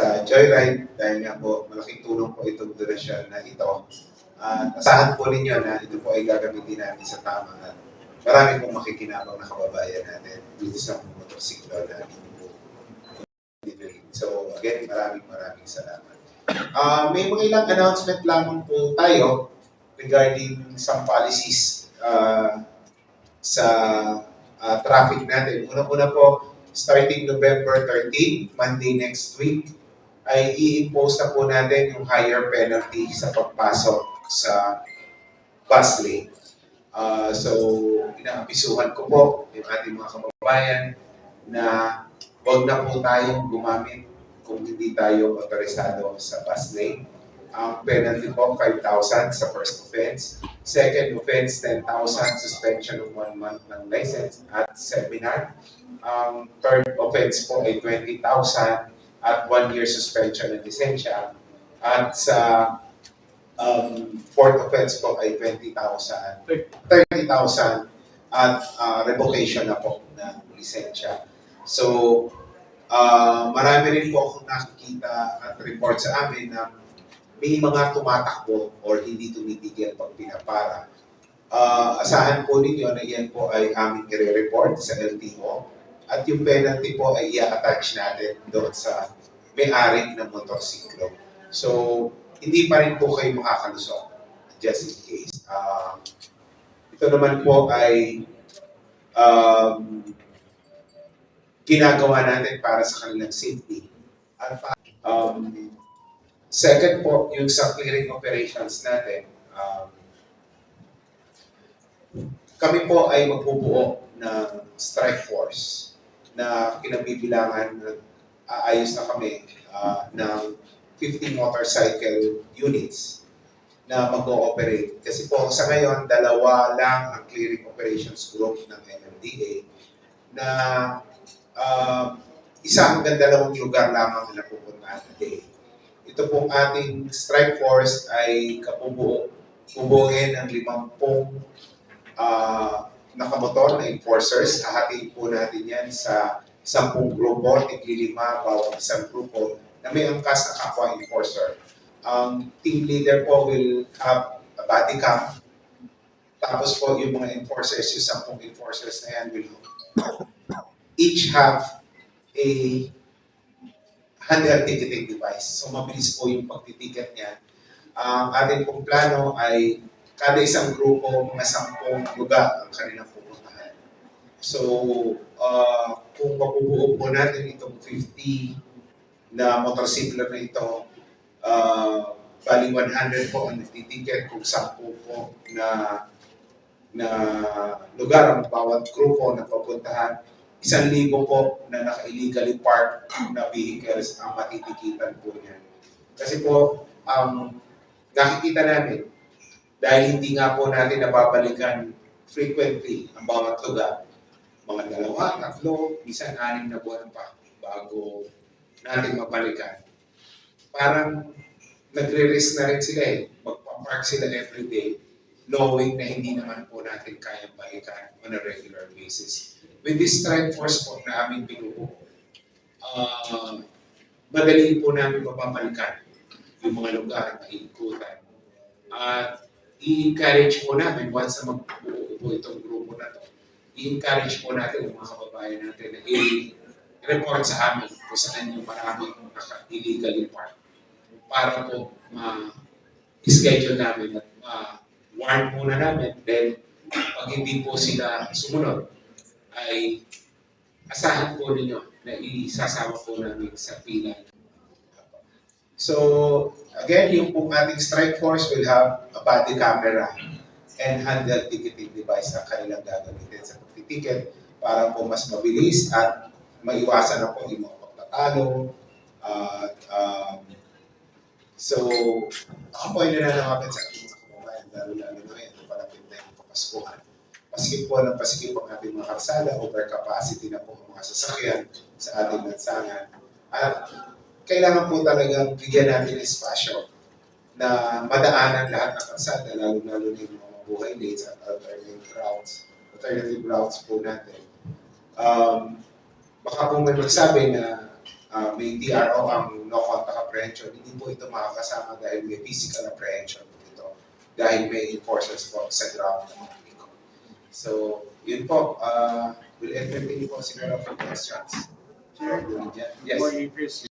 subscribe dahil nga po malaking tulong po itong donasyon na ito. At asahan po ninyo na ito po ay gagamitin natin sa tama at marami pong makikinabang na kababayan natin dito sa motorsiklo na. So again, maraming maraming salamat. Ah, may mga ilang announcement lamang po tayo regarding some policies ah, sa ah, traffic natin. Una-una po, starting November 13, Monday next week, ay i-impose na po natin yung higher penalty sa pagpasok sa bus lane. Ah, so, inaapisuhan ko po yung ating mga kababayan na huwag na po tayong gumamit kung hindi tayo autorisado sa bus lane. Ang penalty po, 5,000 sa first offense. Second offense, 10,000 suspension of one month ng license at seminar. Ang third offense po ay 20,000 at one year suspension ng lisensya. At sa um, fourth offense po ay 20,000, 30,000 at uh, revocation na po ng lisensya. So, uh, marami rin po akong nakikita at report sa amin na may mga tumatakbo or hindi tumitigil pag pinapara. Uh, asahan po ninyo na yan po ay aming i-report sa LTO at yung penalty po ay i-attach natin doon sa may-ari ng motorsiklo. So, hindi pa rin po kayo makakalusot just in case. Uh, ito naman po ay um, ginagawa natin para sa kanilang safety. At um, second po, yung sa clearing operations natin, um, kami po ay magbubuo ng strike force na kinabibilangan na aayos na kami ah, ng 50 motorcycle units na mag-ooperate. Kasi po sa ngayon, dalawa lang ang clearing operations group ng MMDA na uh, isa hanggang dalawang lugar lamang na napupuntahan a day. Ito pong ating strike force ay kapubuo bubuuin ng limampung uh, nakamotor na enforcers. Hahatiin po natin yan sa sampung grupo, tiglilima bawat isang grupo na may angkas na kapwa enforcer. Ang team leader po will have a body cam. Tapos po yung mga enforcers, yung sampung enforcers na yan will each have a handheld ticketing device. So mabilis po yung pagtiticket niya. Ang ating pong plano ay kada isang grupo, mga sampung lugar ang kanilang pupuntahan. So, uh, kung mabubuo po natin itong 50 na motorsiklo na ito, uh, bali 100 po ang nagtiticket kung 10 po na na lugar ang bawat grupo na papuntahan. Isang libo po na naka-illegally parked na vehicles ang matitikitan po niyan. Kasi po, ang nakikita namin, dahil hindi nga po natin nababalikan frequently ang bawat lugar, mga dalawa, tatlo, minsan anim na buwan pa bago natin mabalikan. Parang nagre-risk na rin sila eh. Magpa-park sila everyday knowing na hindi naman po natin kayang balikan on a regular basis. With this strike force po na aming binuo, uh, madali po namin mapapalikan yung mga lugar na iikutan. At i-encourage po namin once na magbuo po itong grupo na to, i-encourage po natin yung mga kababayan natin na i-report sa amin kung saan yung maraming naka-illegally park para po ma-schedule namin at ma-warn muna namin then pag hindi po sila sumunod ay asahan po ninyo na isasama po namin sa pila. So, again, yung pong ating strike force will have a body camera and handheld ticketing device na kanilang gagamitin sa pagtitiket para po mas mabilis at maiwasan na po yung mga pagtatalo. At, um, so, ako po ay nananakapin sa ating mga kababayan, lalo-lalo na ngayon, palapit na yung kapaskuhan. Pasikip po ng pasikip ang ating mga karsada, overcapacity na po ang mga sasakyan sa ating lansangan. At kailangan po talagang bigyan natin ng espasyo na madaanan lahat ng kalsada, lalo-lalo na yung mga buhay lanes at alternative routes, alternative routes po natin. Um, baka po may magsabi na ah, may TRO ang no contact apprehension, hindi po ito makakasama dahil may physical apprehension po ito dahil may enforcers po sa ground ng mga Bicol. So, yun po. Uh, we'll entertain po siguro for questions. Sure, Yes.